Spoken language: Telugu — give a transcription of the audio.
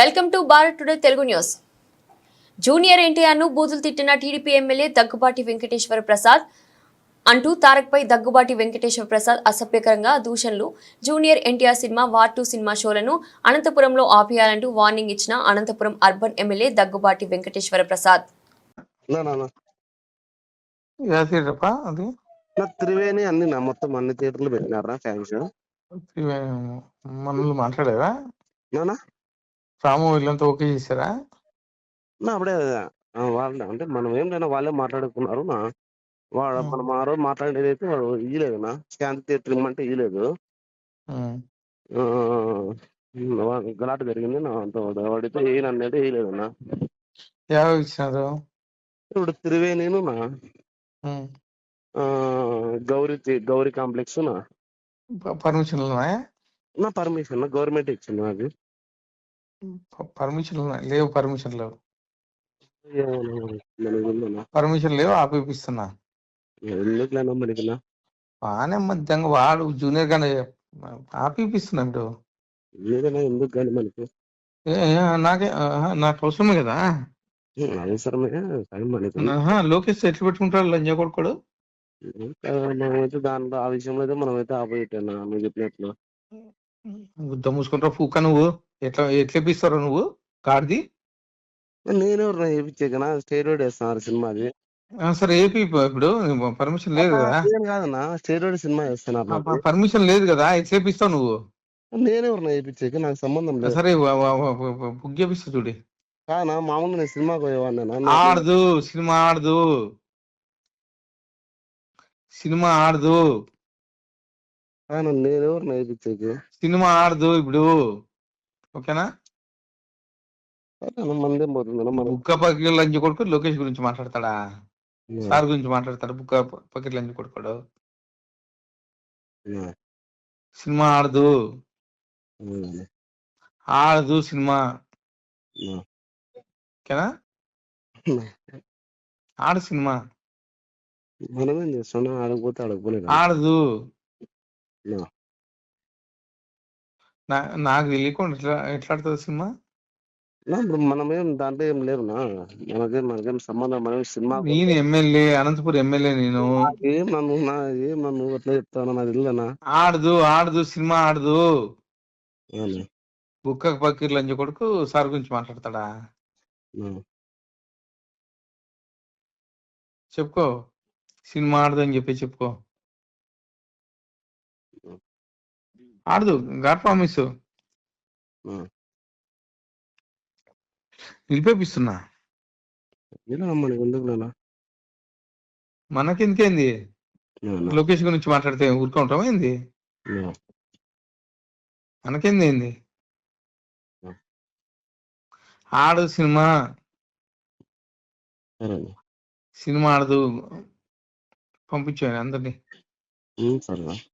Welcome to Bharat today Telugu news. Junior ఎన్టీఆర్ను బూతులు తిట్టిన టీడీపీ ఎమ్మెల్యే దగ్గుబాటి వెంకటేశ్వర ప్రసాద్ అంటూ తారక్పై దగ్గుబాటి వెంకటేశ్వర ప్రసాద్ అసభ్యకరంగా దూషణలు. Junior NTR cinema war two cinema షోలను అనంతపురంలో ఆపేయాలంటూ వార్నింగ్ ఇచ్చిన అనంతపురం అర్బన్ ఎమ్మెల్యే దగ్గుబాటి వెంకటేశ్వర ప్రసాద్. నా నా నా. యాసిరప్ప అది? నా త్రివేణి అన్ని నా మొత్తం అన్ని థియేటర్లు పెట్టినారా ఫ్యాన్స్. మనల్ని మాట్లాడారా నానా రాము వీళ్ళంతా ఓకే చేశారా? నా అప్పుడే వాళ్ళే అంటే మనం ఏం లేనా వాళ్ళే మాట్లాడుకున్నారు నా. వాడు. మనం ఆ రోజు మాట్లాడేది అయితే వాడు ఇయ్యలేదు నా. శాంతి థియేటర్ ఇమ్మంటే ఇయ్యలేదు. గలాట జరిగింది నా అంత వాడితే ఏయను అనేది వేయలేదు నా. యాభై ఇచ్చినారు? ఇప్పుడు త్రివేణిను నా. గౌరీ గౌరీ కాంప్లెక్స్ నా. ప- పర్మిషన్లు ఉన్నాయా? నా పర్మిషన్ గవర్నమెంట్ ఇచ్చింది నాకు ప- పర్మిషన్లు ఉన్నాయి. లేవు పర్మిషన్ లేవు. పర్మిషన్ లేవు ఆపిపిస్తున్నా. బాగానే మధ్యంగా వాడు జూనియర్ గానే ఆపిపిస్తున్నా ఇప్పుడు ఎందుకు కానీ మనకి? నాకే నాకు అవసరమే కదా. లోకేష్ ఎట్లా పెట్టుకుంటాడు లంజా కొడుకోడు? మనమైతే దాంట్లో ఆ విషయంలో అయితే మనమైతే ఆపోయిట్టా నువ్వు చెప్పినట్లు గుద్ద మూసుకుంటావు పూక నువ్వు? ఎట్లా ఎట్లా ఇప్పిస్తావు నువ్వు? కార్ది? నేనెవరు చేయించాకనా స్టేరోయిడ్ వేస్తున్నారు సినిమాది. ఆ, సరే ఏపీ ఇప్పుడు. పర్మిషన్ లేదు కదా? నేను కాదన్నా స్టేరోయిడ్ సినిమా వేస్తున్నారు నాకు. పర్మిషన్ లేదు కదా? ఎట్లా ఇప్పిస్తావు నువ్వు. నేనెవరు వేయించాక నాకు సంబంధం లేదు. సరే వ- వ- వ- వ- వ- బుక్ చేపిస్తా చూడి. కానా మామూలు నేను సినిమాకి పోయేవాడినా ఆడదు సినిమా ఆడదు. సినిమా ఆడదు. కానా నేనెవరు వేయించాక సినిమా ఆడదు ఇప్పుడు. ఓకేనా? మందేం పోతుంది మనం బుక్క పకెట్ లంచ్ కొడుకు లోకేష్ గురించి మాట్లాడతాడా? సార్ గురించి మాట్లాడతాడు? బుక్క పకెట్ లంచ్ కొడుకోడు? సినిమా ఆడదు. ఆడదు సినిమా. ఓకేనా? ఆడు సినిమా. మనమేం చేస్తున్నాం ఆడకపోతే ఆడకపోలే ఆడదు. నా- నాకు తెలియకుండా ఎట్లా ఎట్లా ఆడుతుంది సినిమా? ఇప్పుడు మనమేం దాంట్లో ఏం లేవునా మనకేం మనకేం సంబంధం మనం సినిమా నేను ఎమ్మెల్యే అనంతపురం ఎమ్మెల్యే నేను. ఏం నన్ను నా ఏం నన్ను అట్లా చెప్తాను నాకు తెలియదనా ఆడదు ఆడదు సినిమా ఆడదు. అవును. బుక్క పకీర్ లంచ కొడుకు సార్ గురించి మాట్లాడతాడా. చెప్పుకో. సినిమా ఆడదు అని చెప్పి చెప్పుకో. ఆడదు. God promise. నిలిపేపిస్తున్నా? మనకెందుకేంది. లోకేష్ గురించి మాట్లాడితే ఊరుకుంటాం ఏంది. మనకేంది ఏంది. ఆడు సినిమా. సినిమా ఆడదు. పంపించాను అందరినీ. సరే